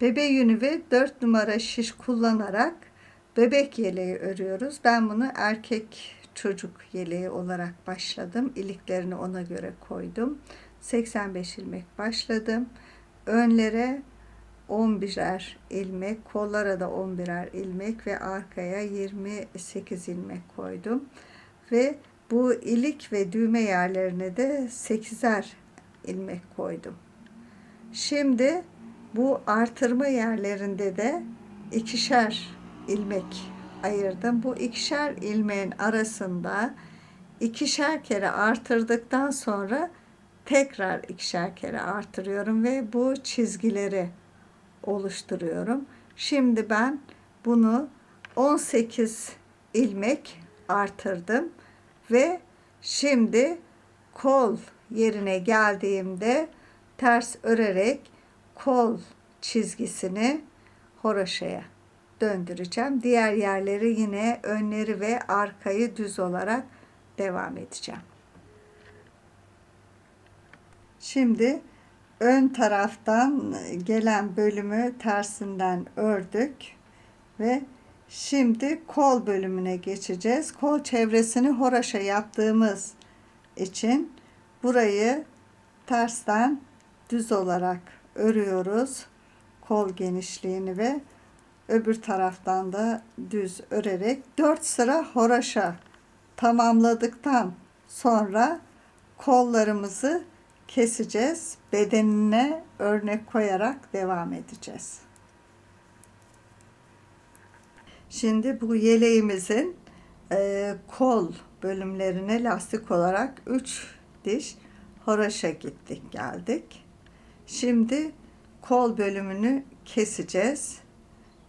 Bebe yünü ve 4 numara şiş kullanarak bebek yeleği örüyoruz. Ben bunu erkek çocuk yeleği olarak başladım. İliklerini ona göre koydum. 85 ilmek başladım. Önlere 11'er ilmek, kollara da 11'er ilmek ve arkaya 28 ilmek koydum. Ve bu ilik ve düğme yerlerine de 8'er ilmek koydum. Şimdi bu artırma yerlerinde de ikişer ilmek ayırdım. Bu ikişer ilmeğin arasında ikişer kere artırdıktan sonra tekrar ikişer kere artırıyorum ve bu çizgileri oluşturuyorum. Şimdi ben bunu 18 ilmek artırdım ve şimdi kol yerine geldiğimde ters örerek kol çizgisini horoşaya döndüreceğim. Diğer yerleri yine önleri ve arkayı düz olarak devam edeceğim. Şimdi ön taraftan gelen bölümü tersinden ördük ve şimdi kol bölümüne geçeceğiz. Kol çevresini horaşa yaptığımız için burayı tersten düz olarak örüyoruz. Kol genişliğini ve öbür taraftan da düz örerek 4 sıra horaşa tamamladıktan sonra kollarımızı keseceğiz. Bedenine örnek koyarak devam edeceğiz. Şimdi bu yeleğimizin e, kol bölümlerine lastik olarak 3 diş horoşa gittik geldik. Şimdi kol bölümünü keseceğiz.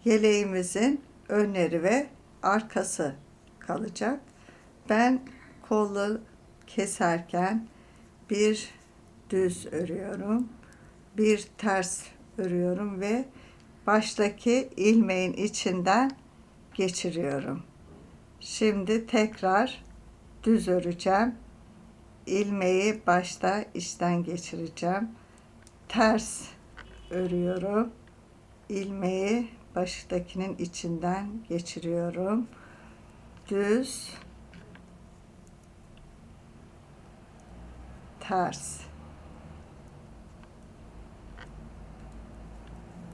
Yeleğimizin önleri ve arkası kalacak. Ben kolu keserken bir düz örüyorum. Bir ters örüyorum ve baştaki ilmeğin içinden geçiriyorum. Şimdi tekrar düz öreceğim. İlmeği başta içten geçireceğim. Ters örüyorum. İlmeği baştakinin içinden geçiriyorum. Düz. Ters.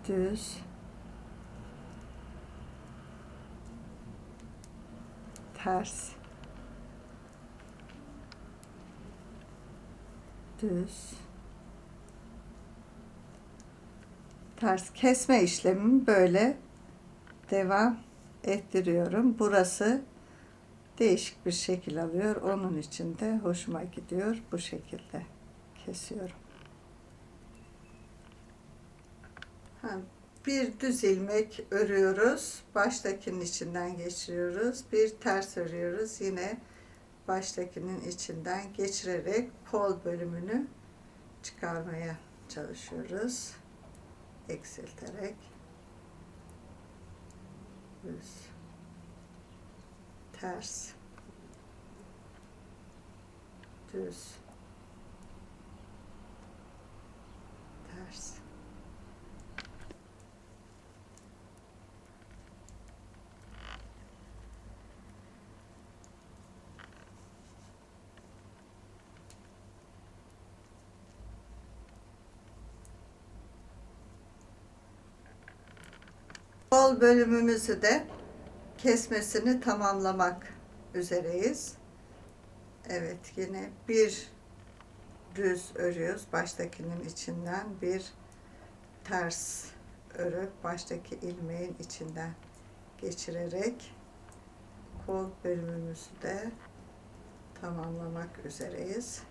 Düz. Ters. Düz ters kesme işlemimi böyle devam ettiriyorum. Burası değişik bir şekil alıyor. Onun için de hoşuma gidiyor. Bu şekilde kesiyorum. Bir düz ilmek örüyoruz. Baştakinin içinden geçiriyoruz. Bir ters örüyoruz. Yine baştakinin içinden geçirerek kol bölümünü çıkarmaya çalışıyoruz. Eksilterek. Düz. Ters. Düz. Ters. Kol bölümümüzü de kesmesini tamamlamak üzereyiz. Evet yine bir düz örüyoruz. Baştakinin içinden bir ters örüp baştaki ilmeğin içinden geçirerek kol bölümümüzü de tamamlamak üzereyiz.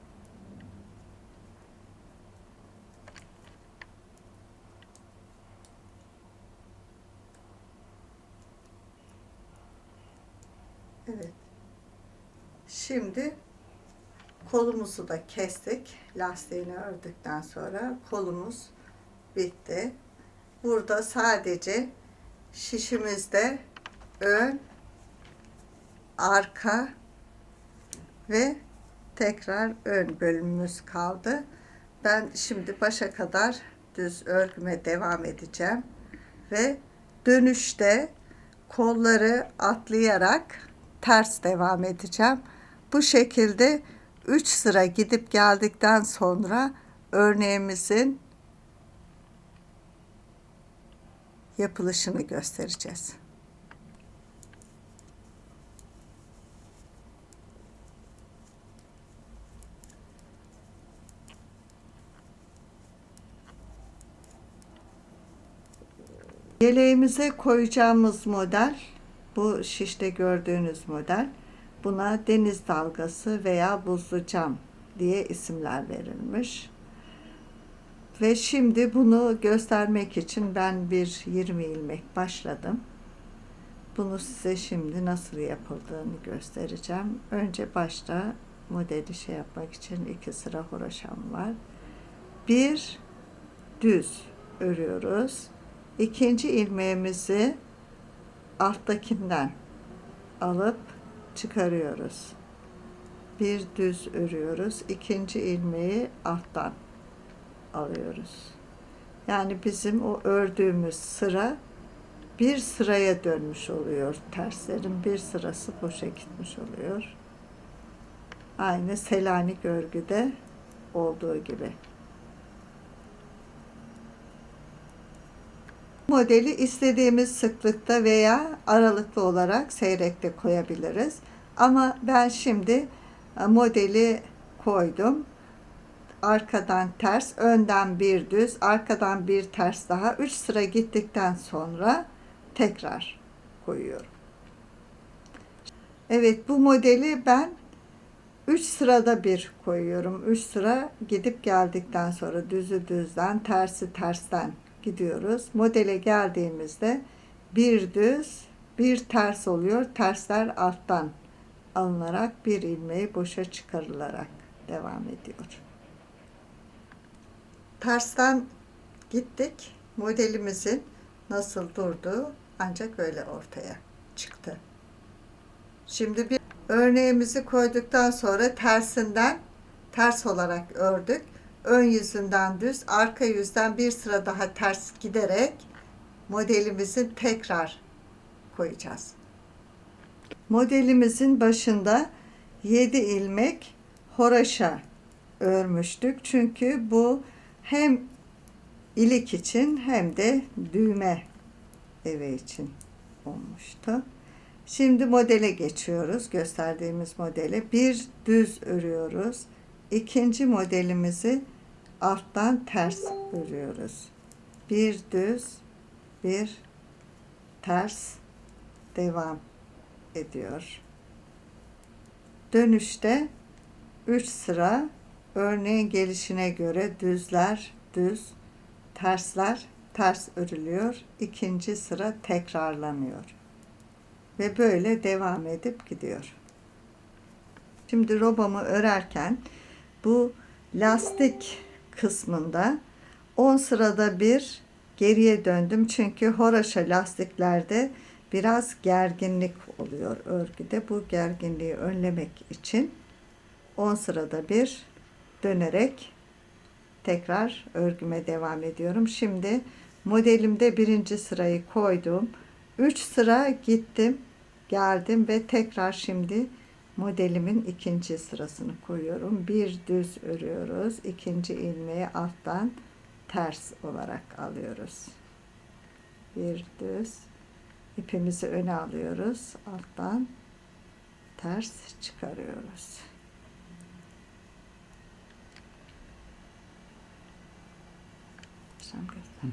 Evet. Şimdi kolumuzu da kestik. Lastiğini ördükten sonra kolumuz bitti. Burada sadece şişimizde ön, arka ve tekrar ön bölümümüz kaldı. Ben şimdi başa kadar düz örgüme devam edeceğim. ve dönüşte kolları atlayarak ters devam edeceğim. Bu şekilde 3 sıra gidip geldikten sonra örneğimizin yapılışını göstereceğiz. Yeleğimize koyacağımız model bu şişte gördüğünüz model. Buna deniz dalgası veya buzlu cam diye isimler verilmiş. Ve şimdi bunu göstermek için ben bir 20 ilmek başladım. Bunu size şimdi nasıl yapıldığını göstereceğim. Önce başta modeli şey yapmak için iki sıra horoşam var. Bir düz örüyoruz. İkinci ilmeğimizi alttakinden alıp çıkarıyoruz. Bir düz örüyoruz. İkinci ilmeği alttan alıyoruz. Yani bizim o ördüğümüz sıra bir sıraya dönmüş oluyor. Terslerin bir sırası boşa gitmiş oluyor. Aynı Selanik örgüde olduğu gibi. Modeli istediğimiz sıklıkta veya aralıklı olarak seyrekte koyabiliriz. Ama ben şimdi e, modeli koydum. Arkadan ters, önden bir düz, arkadan bir ters daha. Üç sıra gittikten sonra tekrar koyuyorum. Evet bu modeli ben 3 sırada bir koyuyorum. 3 sıra gidip geldikten sonra düzü düzden, tersi tersten gidiyoruz. Modele geldiğimizde bir düz, bir ters oluyor. Tersler alttan alınarak bir ilmeği boşa çıkarılarak devam ediyor. Tersten gittik. Modelimizin nasıl durduğu ancak öyle ortaya çıktı. Şimdi bir örneğimizi koyduktan sonra tersinden ters olarak ördük ön yüzünden düz, arka yüzden bir sıra daha ters giderek modelimizi tekrar koyacağız. Modelimizin başında 7 ilmek horaşa örmüştük. Çünkü bu hem ilik için hem de düğme evi için olmuştu. Şimdi modele geçiyoruz. Gösterdiğimiz modele bir düz örüyoruz. İkinci modelimizi alttan ters örüyoruz. Bir düz, bir ters devam ediyor. Dönüşte 3 sıra örneğin gelişine göre düzler düz, tersler ters örülüyor. İkinci sıra tekrarlanıyor. Ve böyle devam edip gidiyor. Şimdi robamı örerken bu lastik kısmında 10 sırada bir geriye döndüm. Çünkü horaşa lastiklerde biraz gerginlik oluyor örgüde. Bu gerginliği önlemek için 10 sırada bir dönerek tekrar örgüme devam ediyorum. Şimdi modelimde birinci sırayı koydum. 3 sıra gittim, geldim ve tekrar şimdi modelimin ikinci sırasını koyuyorum. Bir düz örüyoruz. İkinci ilmeği alttan ters olarak alıyoruz. Bir düz ipimizi öne alıyoruz. Alttan ters çıkarıyoruz. Sen göster.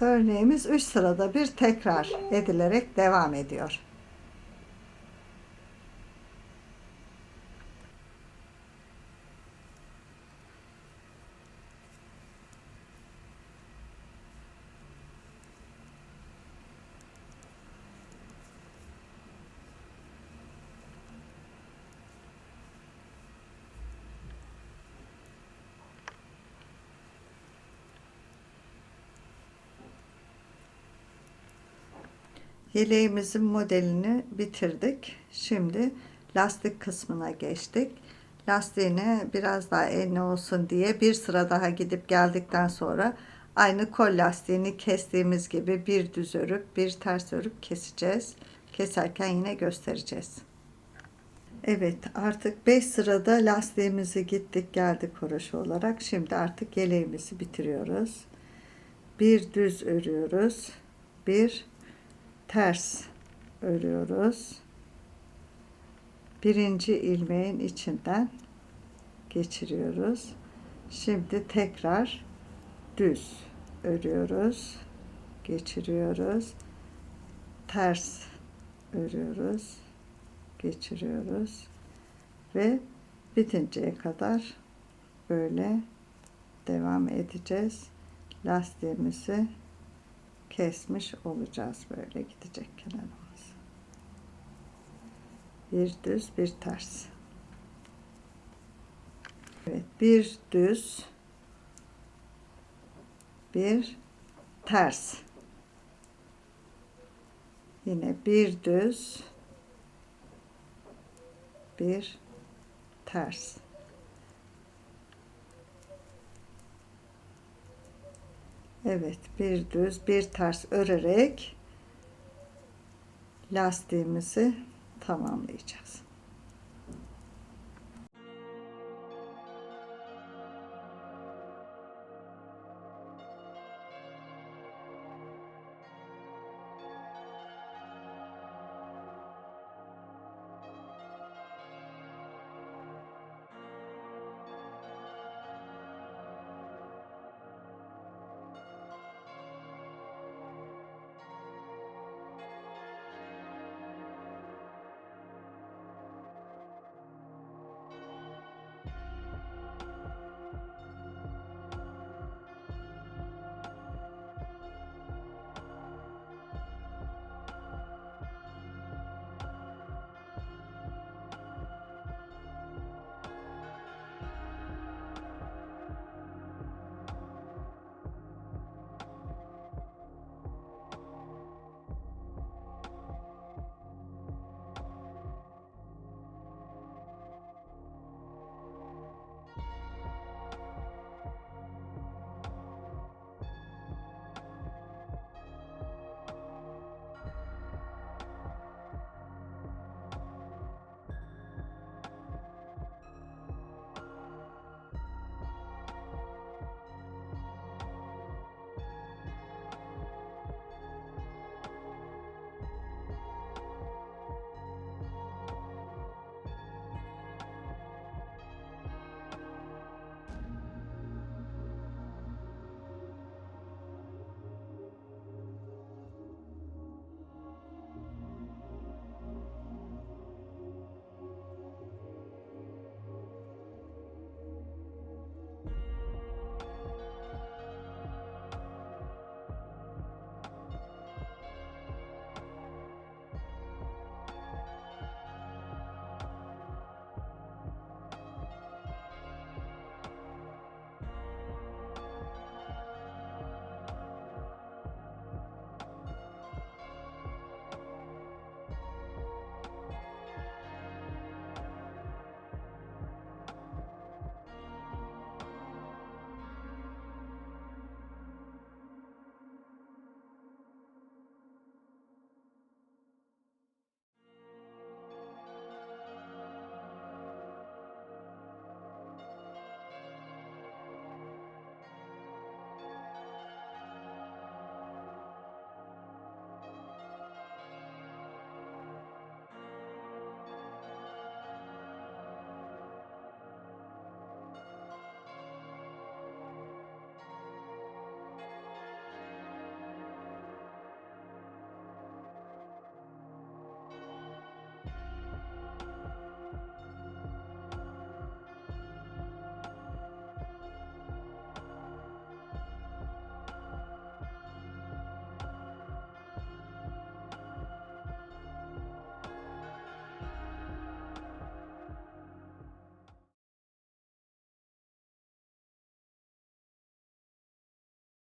Örneğimiz 3 sırada bir tekrar edilerek devam ediyor. Yeleğimizin modelini bitirdik. Şimdi lastik kısmına geçtik. Lastiğine biraz daha enli olsun diye bir sıra daha gidip geldikten sonra aynı kol lastiğini kestiğimiz gibi bir düz örüp bir ters örüp keseceğiz. Keserken yine göstereceğiz. Evet artık 5 sırada lastiğimizi gittik geldik horoşu olarak. Şimdi artık yeleğimizi bitiriyoruz. Bir düz örüyoruz. Bir ters örüyoruz. Birinci ilmeğin içinden geçiriyoruz. Şimdi tekrar düz örüyoruz. Geçiriyoruz. Ters örüyoruz. Geçiriyoruz. Ve bitinceye kadar böyle devam edeceğiz. Lastiğimizi kesmiş olacağız. Böyle gidecek kenarımız. Bir düz, bir ters. Evet, bir düz, bir ters. Yine bir düz, bir ters. Evet, bir düz, bir ters örerek lastiğimizi tamamlayacağız.